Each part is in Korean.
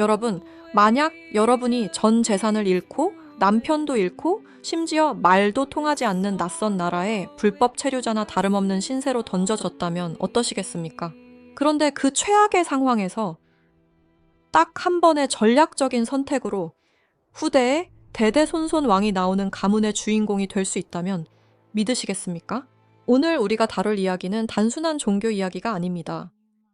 여러분, 만약 여러분이 전 재산을 잃고 남편도 잃고 심지어 말도 통하지 않는 낯선 나라에 불법 체류자나 다름없는 신세로 던져졌다면 어떠시겠습니까? 그런데 그 최악의 상황에서 딱 한 번의 전략적인 선택으로 후대에 대대손손 왕이 나오는 가문의 주인공이 될 수 있다면 믿으시겠습니까? 오늘 우리가 다룰 이야기는 단순한 종교 이야기가 아닙니다.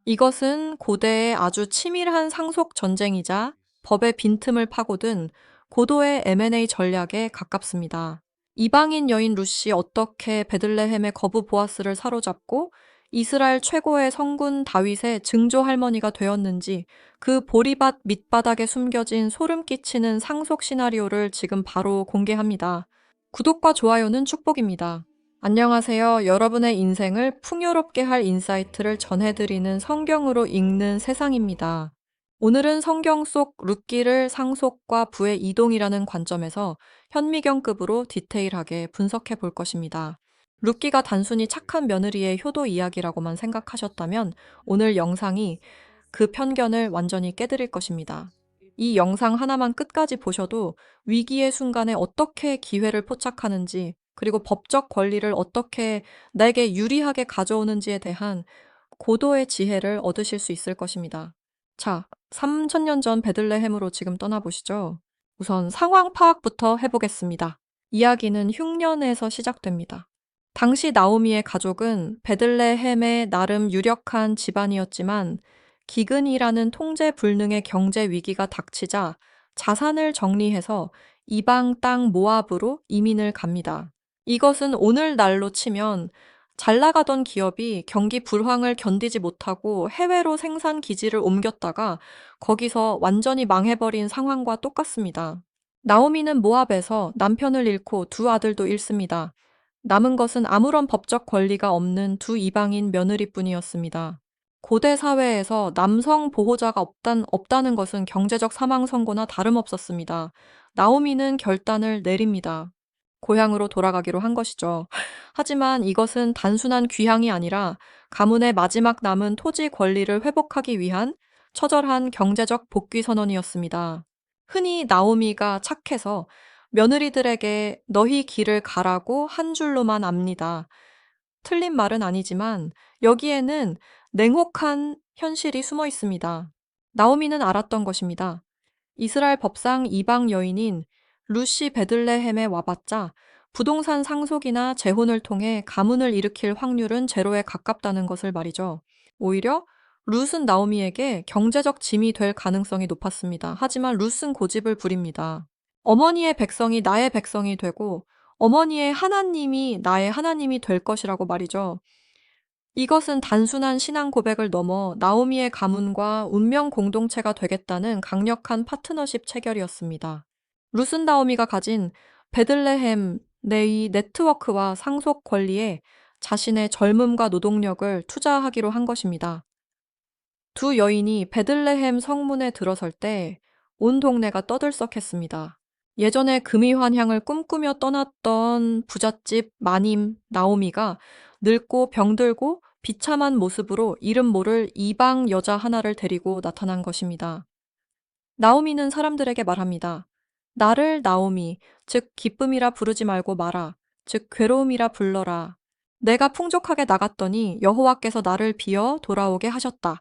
이것은 고대의 아주 치밀한 상속 전쟁이자 법의 빈틈을 파고든 고도의 M&A 전략에 가깝습니다. 이방인 여인 루시 어떻게 베들레헴의 거부 보아스를 사로잡고 이스라엘 최고의 성군 다윗의 증조 할머니가 되었는지 그 보리밭 밑바닥에 숨겨진 소름 끼치는 상속 시나리오를 지금 바로 공개합니다. 구독과 좋아요는 축복입니다. 안녕하세요. 여러분의 인생을 풍요롭게 할 인사이트를 전해드리는 성경으로 읽는 세상입니다. 오늘은 성경 속 룻기를 상속과 부의 이동이라는 관점에서 현미경급으로 디테일하게 분석해 볼 것입니다. 룻기가 단순히 착한 며느리의 효도 이야기라고만 생각하셨다면 오늘 영상이 그 편견을 완전히 깨드릴 것입니다. 이 영상 하나만 끝까지 보셔도 위기의 순간에 어떻게 기회를 포착하는지 그리고 법적 권리를 어떻게 내게 유리하게 가져오는지에 대한 고도의 지혜를 얻으실 수 있을 것입니다. 자, 3천년 전 베들레헴으로 지금 떠나보시죠. 우선 상황 파악부터 해보겠습니다. 이야기는 흉년에서 시작됩니다. 당시 나오미의 가족은 베들레헴의 나름 유력한 집안이었지만 기근이라는 통제 불능의 경제 위기가 닥치자 자산을 정리해서 이방 땅 모압으로 이민을 갑니다. 이것은 오늘날로 치면 잘 나가던 기업이 경기 불황을 견디지 못하고 해외로 생산 기지를 옮겼다가 거기서 완전히 망해버린 상황과 똑같습니다. 나오미는 모압에서 남편을 잃고 두 아들도 잃습니다. 남은 것은 아무런 법적 권리가 없는 두 이방인 며느리뿐이었습니다. 고대 사회에서 남성 보호자가 없단, 없다는 것은 경제적 사망 선고나 다름없었습니다. 나오미는 결단을 내립니다. 고향으로 돌아가기로 한 것이죠. 하지만 이것은 단순한 귀향이 아니라 가문의 마지막 남은 토지 권리를 회복하기 위한 처절한 경제적 복귀 선언이었습니다. 흔히 나오미가 착해서 며느리들에게 너희 길을 가라고 한 줄로만 압니다. 틀린 말은 아니지만 여기에는 냉혹한 현실이 숨어 있습니다. 나오미는 알았던 것입니다. 이스라엘 법상 이방 여인인 루시 베들레헴에 와봤자 부동산 상속이나 재혼을 통해 가문을 일으킬 확률은 제로에 가깝다는 것을 말이죠. 오히려 룻은 나오미에게 경제적 짐이 될 가능성이 높았습니다. 하지만 룻은 고집을 부립니다. 어머니의 백성이 나의 백성이 되고 어머니의 하나님이 나의 하나님이 될 것이라고 말이죠. 이것은 단순한 신앙 고백을 넘어 나오미의 가문과 운명 공동체가 되겠다는 강력한 파트너십 체결이었습니다. 루슨 나오미가 가진 베들레헴 내의 네트워크와 상속 권리에 자신의 젊음과 노동력을 투자하기로 한 것입니다. 두 여인이 베들레헴 성문에 들어설 때 온 동네가 떠들썩했습니다. 예전에 금이환향을 꿈꾸며 떠났던 부잣집 마님 나오미가 늙고 병들고 비참한 모습으로 이름 모를 이방 여자 하나를 데리고 나타난 것입니다. 나오미는 사람들에게 말합니다. 나를 나오미, 즉 기쁨이라 부르지 말고 마라. 즉 괴로움이라 불러라. 내가 풍족하게 나갔더니 여호와께서 나를 비어 돌아오게 하셨다.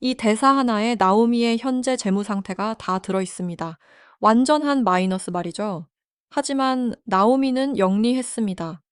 이 대사 하나에 나오미의 현재 재무 상태가 다 들어 있습니다. 완전한 마이너스 말이죠. 하지만 나오미는 영리했습니다.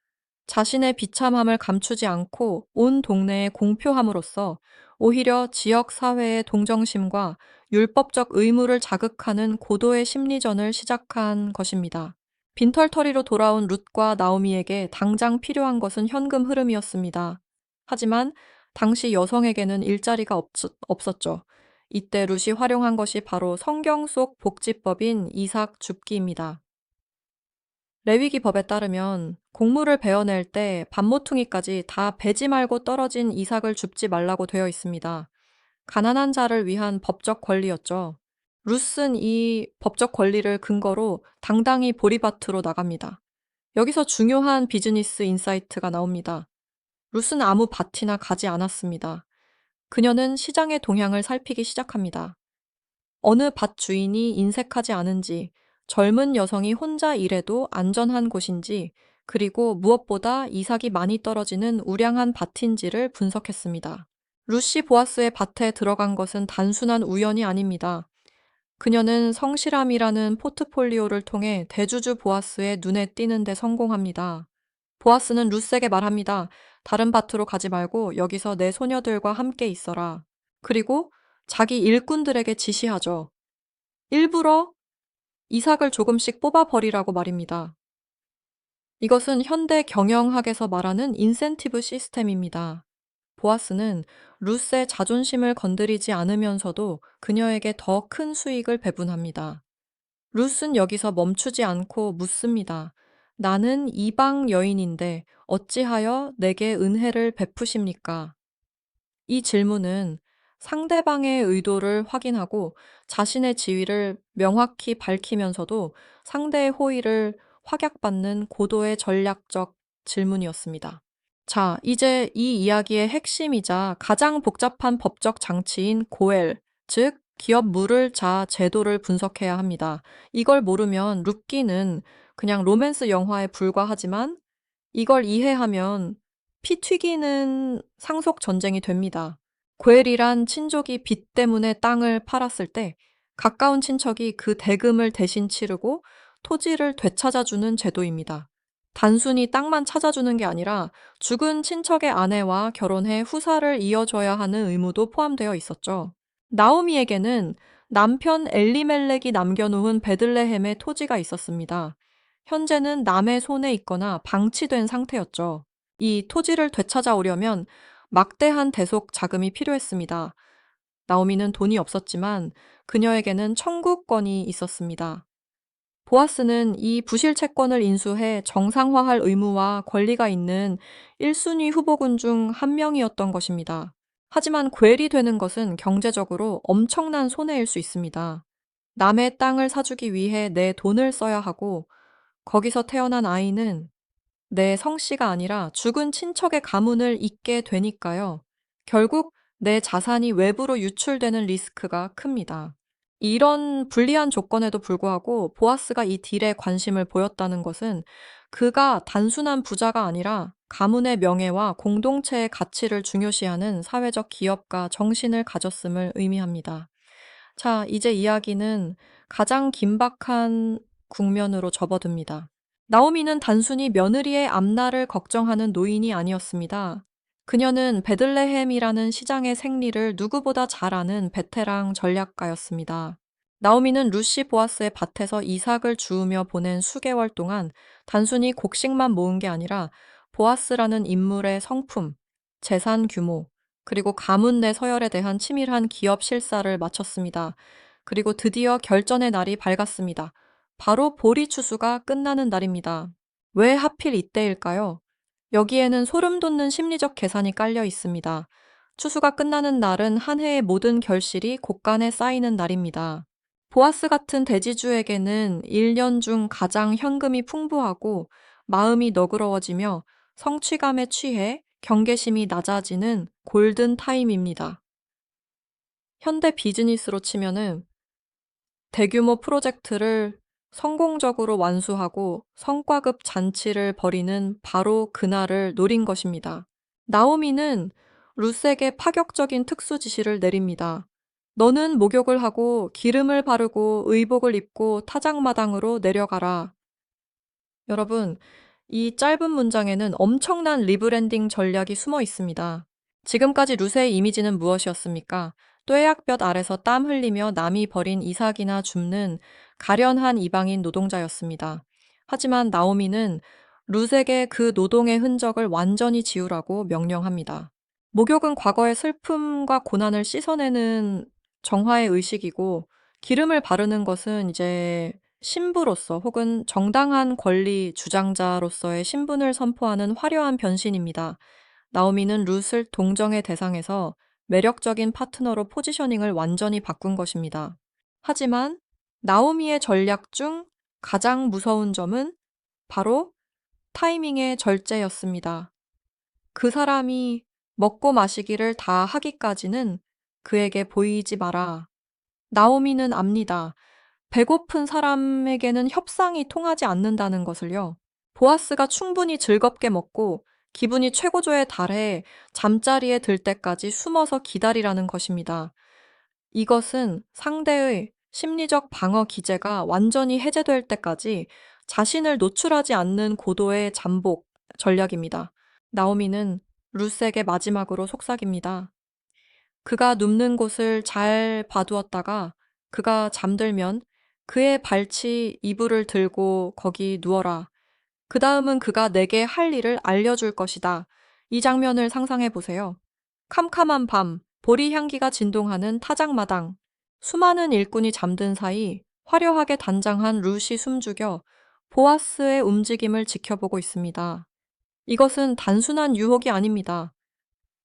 자신의 비참함을 감추지 않고 온 동네에 공표함으로써 오히려 지역 사회의 동정심과 율법적 의무를 자극하는 고도의 심리전을 시작한 것입니다. 빈털터리로 돌아온 룻과 나오미에게 당장 필요한 것은 현금 흐름이었습니다. 하지만 당시 여성에게는 일자리가 없, 없었죠. 이때 룻이 활용한 것이 바로 성경 속 복지법인 이삭 줍기입니다. 레위기 법에 따르면 곡물을 베어낼 때 밥모퉁이까지 다 베지 말고 떨어진 이삭을 줍지 말라고 되어 있습니다. 가난한 자를 위한 법적 권리였죠. 룻은 이 법적 권리를 근거로 당당히 보리밭으로 나갑니다. 여기서 중요한 비즈니스 인사이트가 나옵니다. 룻은 아무 밭이나 가지 않았습니다. 그녀는 시장의 동향을 살피기 시작합니다. 어느 밭 주인이 인색하지 않은지, 젊은 여성이 혼자 일해도 안전한 곳인지, 그리고 무엇보다 이삭이 많이 떨어지는 우량한 밭인지를 분석했습니다. 루시 보아스의 밭에 들어간 것은 단순한 우연이 아닙니다. 그녀는 성실함이라는 포트폴리오를 통해 대주주 보아스의 눈에 띄는 데 성공합니다. 보아스는 루스에게 말합니다. 다른 밭으로 가지 말고 여기서 내 소녀들과 함께 있어라. 그리고 자기 일꾼들에게 지시하죠. 일부러 이삭을 조금씩 뽑아버리라고 말입니다. 이것은 현대 경영학에서 말하는 인센티브 시스템입니다. 보아스는 루스의 자존심을 건드리지 않으면서도 그녀에게 더 큰 수익을 배분합니다. 루스는 여기서 멈추지 않고 묻습니다. 나는 이방 여인인데 어찌하여 내게 은혜를 베푸십니까? 이 질문은 상대방의 의도를 확인하고 자신의 지위를 명확히 밝히면서도 상대의 호의를 확약받는 고도의 전략적 질문이었습니다. 자, 이제 이 이야기의 핵심이자 가장 복잡한 법적 장치인 고엘, 즉, 기업 물을 자 제도를 분석해야 합니다. 이걸 모르면 룻기는 그냥 로맨스 영화에 불과하지만 이걸 이해하면 피 튀기는 상속 전쟁이 됩니다. 고엘이란 친족이 빚 때문에 땅을 팔았을 때 가까운 친척이 그 대금을 대신 치르고 토지를 되찾아주는 제도입니다. 단순히 땅만 찾아주는 게 아니라 죽은 친척의 아내와 결혼해 후사를 이어줘야 하는 의무도 포함되어 있었죠. 나오미에게는 남편 엘리멜렉이 남겨놓은 베들레헴의 토지가 있었습니다. 현재는 남의 손에 있거나 방치된 상태였죠. 이 토지를 되찾아오려면 막대한 대속 자금이 필요했습니다. 나오미는 돈이 없었지만 그녀에게는 청구권이 있었습니다. 보아스는 이 부실 채권을 인수해 정상화할 의무와 권리가 있는 1순위 후보군 중 한 명이었던 것입니다. 하지만 괴리 되는 것은 경제적으로 엄청난 손해일 수 있습니다. 남의 땅을 사주기 위해 내 돈을 써야 하고 거기서 태어난 아이는 내 성씨가 아니라 죽은 친척의 가문을 잇게 되니까요. 결국 내 자산이 외부로 유출되는 리스크가 큽니다. 이런 불리한 조건에도 불구하고 보아스가 이 딜에 관심을 보였다는 것은 그가 단순한 부자가 아니라 가문의 명예와 공동체의 가치를 중요시하는 사회적 기업가 정신을 가졌음을 의미합니다. 자, 이제 이야기는 가장 긴박한 국면으로 접어듭니다. 나오미는 단순히 며느리의 앞날을 걱정하는 노인이 아니었습니다. 그녀는 베들레헴이라는 시장의 생리를 누구보다 잘 아는 베테랑 전략가였습니다. 나오미는 루시 보아스의 밭에서 이삭을 주우며 보낸 수개월 동안 단순히 곡식만 모은 게 아니라 보아스라는 인물의 성품, 재산 규모, 그리고 가문 내 서열에 대한 치밀한 기업 실사를 마쳤습니다. 그리고 드디어 결전의 날이 밝았습니다. 바로 보리 추수가 끝나는 날입니다. 왜 하필 이때일까요? 여기에는 소름 돋는 심리적 계산이 깔려 있습니다. 추수가 끝나는 날은 한 해의 모든 결실이 곳간에 쌓이는 날입니다. 보아스 같은 대지주에게는 1년 중 가장 현금이 풍부하고 마음이 너그러워지며 성취감에 취해 경계심이 낮아지는 골든 타임입니다. 현대 비즈니스로 치면은 대규모 프로젝트를 성공적으로 완수하고 성과급 잔치를 벌이는 바로 그날을 노린 것입니다. 나오미는 루스에게 파격적인 특수 지시를 내립니다. 너는 목욕을 하고 기름을 바르고 의복을 입고 타작마당으로 내려가라. 여러분, 이 짧은 문장에는 엄청난 리브랜딩 전략이 숨어 있습니다. 지금까지 루스의 이미지는 무엇이었습니까? 뙤약볕 아래서 땀 흘리며 남이 버린 이삭이나 줍는 가련한 이방인 노동자였습니다. 하지만 나오미는 룻에게 그 노동의 흔적을 완전히 지우라고 명령합니다. 목욕은 과거의 슬픔과 고난을 씻어내는 정화의 의식이고 기름을 바르는 것은 이제 신부로서 혹은 정당한 권리 주장자로서의 신분을 선포하는 화려한 변신입니다. 나오미는 룻을 동정의 대상에서 매력적인 파트너로 포지셔닝을 완전히 바꾼 것입니다. 하지만 나오미의 전략 중 가장 무서운 점은 바로 타이밍의 절제였습니다. 그 사람이 먹고 마시기를 다 하기까지는 그에게 보이지 마라. 나오미는 압니다. 배고픈 사람에게는 협상이 통하지 않는다는 것을요. 보아스가 충분히 즐겁게 먹고 기분이 최고조에 달해 잠자리에 들 때까지 숨어서 기다리라는 것입니다. 이것은 상대의 심리적 방어 기제가 완전히 해제될 때까지 자신을 노출하지 않는 고도의 잠복 전략입니다. 나오미는 루스에게 마지막으로 속삭입니다. 그가 눕는 곳을 잘 봐두었다가 그가 잠들면 그의 발치 이불을 들고 거기 누워라. 그 다음은 그가 내게 할 일을 알려줄 것이다. 이 장면을 상상해 보세요. 캄캄한 밤, 보리 향기가 진동하는 타작마당. 수많은 일꾼이 잠든 사이 화려하게 단장한 룻이 숨죽여 보아스의 움직임을 지켜보고 있습니다. 이것은 단순한 유혹이 아닙니다.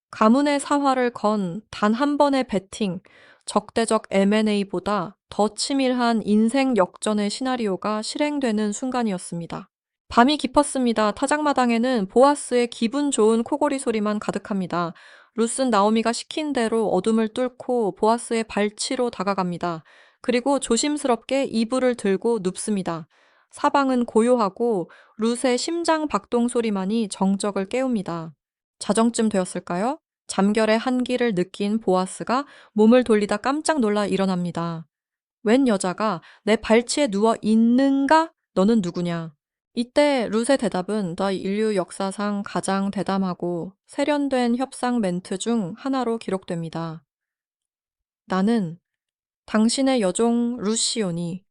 가문의 사활을 건 단 한 번의 배팅, 적대적 M&A보다 더 치밀한 인생 역전의 시나리오가 실행되는 순간이었습니다. 밤이 깊었습니다. 타작마당에는 보아스의 기분 좋은 코골이 소리만 가득합니다. 루슨 나오미가 시킨 대로 어둠을 뚫고 보아스의 발치로 다가갑니다. 그리고 조심스럽게 이불을 들고 눕습니다. 사방은 고요하고 룻의 심장 박동 소리만이 정적을 깨웁니다. 자정쯤 되었을까요? 잠결의 한기를 느낀 보아스가 몸을 돌리다 깜짝 놀라 일어납니다. 웬 여자가 내 발치에 누워 있는가? 너는 누구냐? 이때 룻의 대답은 더 인류 역사상 가장 대담하고 세련된 협상 멘트 중 하나로 기록됩니다. 나는 당신의 여종 루시오니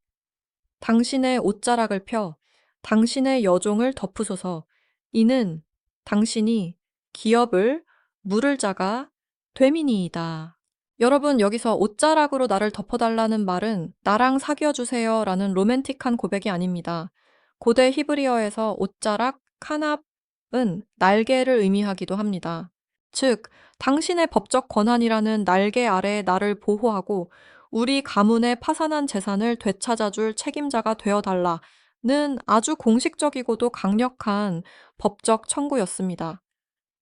당신의 옷자락을 펴 당신의 여종을 덮으소서. 이는 당신이 기업을 물을 자가 되민이이다. 여러분, 여기서 옷자락으로 나를 덮어달라는 말은 나랑 사귀어주세요 라는 로맨틱한 고백이 아닙니다. 고대 히브리어에서 옷자락, 카납은 날개를 의미하기도 합니다. 즉, 당신의 법적 권한이라는 날개 아래 나를 보호하고 우리 가문의 파산한 재산을 되찾아줄 책임자가 되어달라는 아주 공식적이고도 강력한 법적 청구였습니다.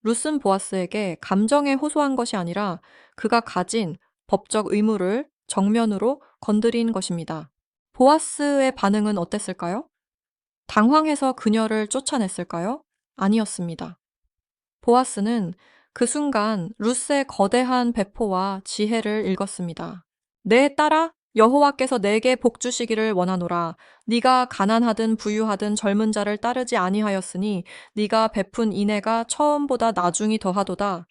루슨 보아스에게 감정에 호소한 것이 아니라 그가 가진 법적 의무를 정면으로 건드린 것입니다. 보아스의 반응은 어땠을까요? 당황해서 그녀를 쫓아냈을까요? 아니었습니다. 보아스는 그 순간 루스의 거대한 배포와 지혜를 읽었습니다. 내 딸아 여호와께서 내게 복 주시기를 원하노라 네가 가난하든 부유하든 젊은 자를 따르지 아니하였으니 네가 베푼 인애가 처음보다 나중이 더하도다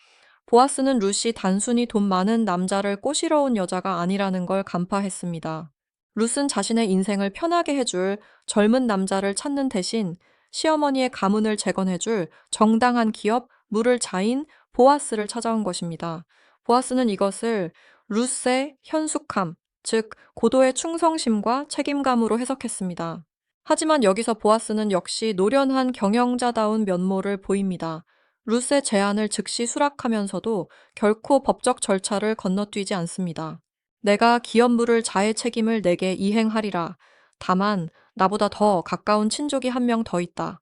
보아스는 룻이 단순히 돈 많은 남자를 꼬시러 온 여자가 아니라는 걸 간파했습니다. 룻은 자신의 인생을 편하게 해줄 젊은 남자를 찾는 대신 시어머니의 가문을 재건해줄 정당한 기업 물을 자인 보아스를 찾아온 것입니다. 보아스는 이것을 룻의 현숙함, 즉 고도의 충성심과 책임감으로 해석했습니다. 하지만 여기서 보아스는 역시 노련한 경영자다운 면모를 보입니다. 룻의 제안을 즉시 수락하면서도 결코 법적 절차를 건너뛰지 않습니다. 내가 기업물을 자의 책임을 내게 이행하리라. 다만 나보다 더 가까운 친족이 한 명 더 있다.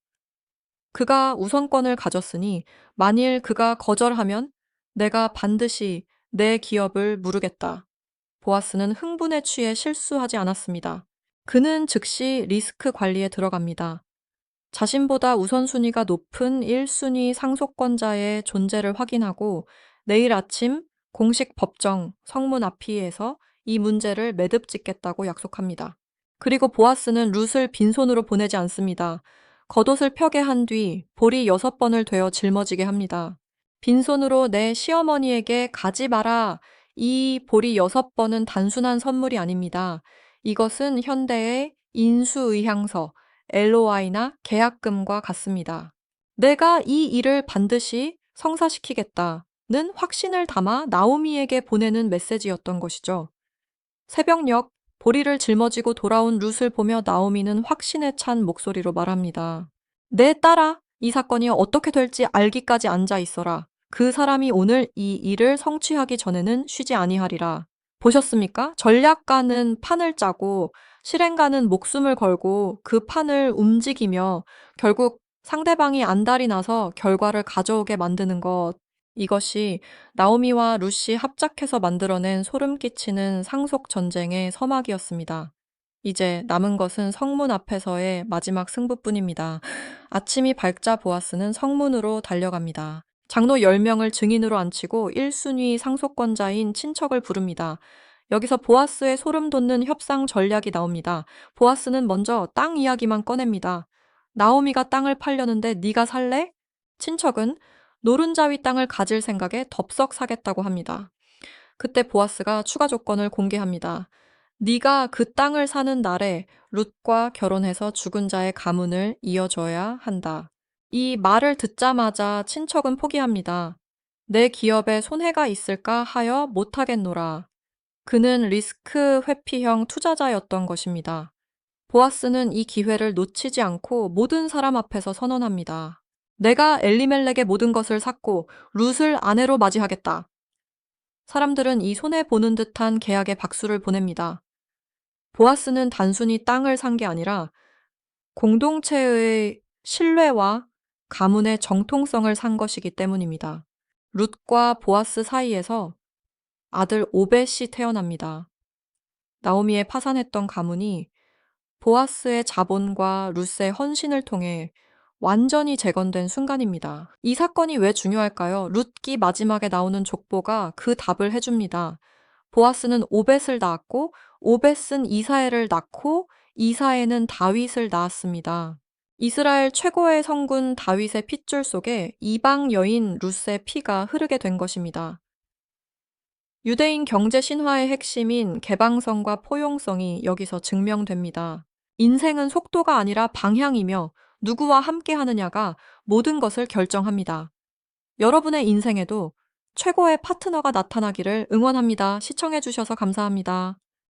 그가 우선권을 가졌으니 만일 그가 거절하면 내가 반드시 내 기업을 무르겠다. 보아스는 흥분에 취해 실수하지 않았습니다. 그는 즉시 리스크 관리에 들어갑니다. 자신보다 우선순위가 높은 1순위 상속권자의 존재를 확인하고 내일 아침 공식 법정 성문 앞이에서 이 문제를 매듭 짓겠다고 약속합니다. 그리고 보아스는 룻을 빈손으로 보내지 않습니다. 겉옷을 펴게 한 뒤 볼이 여섯 번을 되어 짊어지게 합니다. 빈손으로 내 시어머니에게 가지 마라. 이 볼이 여섯 번은 단순한 선물이 아닙니다. 이것은 현대의 인수의향서, LOI나 계약금과 같습니다. 내가 이 일을 반드시 성사시키겠다 는 확신을 담아 나오미에게 보내는 메시지였던 것이죠. 새벽녘 보리를 짊어지고 돌아온 룻을 보며 나오미는 확신에 찬 목소리로 말합니다. 내 딸아, 이 사건이 어떻게 될지 알기까지 앉아 있어라. 그 사람이 오늘 이 일을 성취하기 전에는 쉬지 아니하리라. 보셨습니까? 전략가는 판을 짜고 실행가는 목숨을 걸고 그 판을 움직이며 결국 상대방이 안달이 나서 결과를 가져오게 만드는 것. 이것이 나오미와 루시 합작해서 만들어낸 소름 끼치는 상속 전쟁의 서막이었습니다. 이제 남은 것은 성문 앞에서의 마지막 승부뿐입니다. 아침이 밝자 보아스는 성문으로 달려갑니다. 장로 10명을 증인으로 앉히고 1순위 상속권자인 친척을 부릅니다. 여기서 보아스의 소름 돋는 협상 전략이 나옵니다. 보아스는 먼저 땅 이야기만 꺼냅니다. 나오미가 땅을 팔려는데 네가 살래? 친척은 노른자위 땅을 가질 생각에 덥석 사겠다고 합니다. 그때 보아스가 추가 조건을 공개합니다. 네가 그 땅을 사는 날에 룻과 결혼해서 죽은 자의 가문을 이어줘야 한다. 이 말을 듣자마자 친척은 포기합니다. 내 기업에 손해가 있을까 하여 못하겠노라. 그는 리스크 회피형 투자자였던 것입니다. 보아스는 이 기회를 놓치지 않고 모든 사람 앞에서 선언합니다. 내가 엘리멜렉의 모든 것을 샀고 룻을 아내로 맞이하겠다. 사람들은 이 손해 보는 듯한 계약에 박수를 보냅니다. 보아스는 단순히 땅을 산 게 아니라 공동체의 신뢰와 가문의 정통성을 산 것이기 때문입니다. 룻과 보아스 사이에서 아들 오벳이 태어납니다. 나오미의 파산했던 가문이 보아스의 자본과 룻의 헌신을 통해 완전히 재건된 순간입니다. 이 사건이 왜 중요할까요? 룻기 마지막에 나오는 족보가 그 답을 해줍니다. 보아스는 오벳을 낳았고 오벳은 이사엘을 낳고 이사엘은 다윗을 낳았습니다. 이스라엘 최고의 성군 다윗의 핏줄 속에 이방 여인 룻의 피가 흐르게 된 것입니다. 유대인 경제 신화의 핵심인 개방성과 포용성이 여기서 증명됩니다. 인생은 속도가 아니라 방향이며 누구와 함께 하느냐가 모든 것을 결정합니다. 여러분의 인생에도 최고의 파트너가 나타나기를 응원합니다. 시청해주셔서 감사합니다.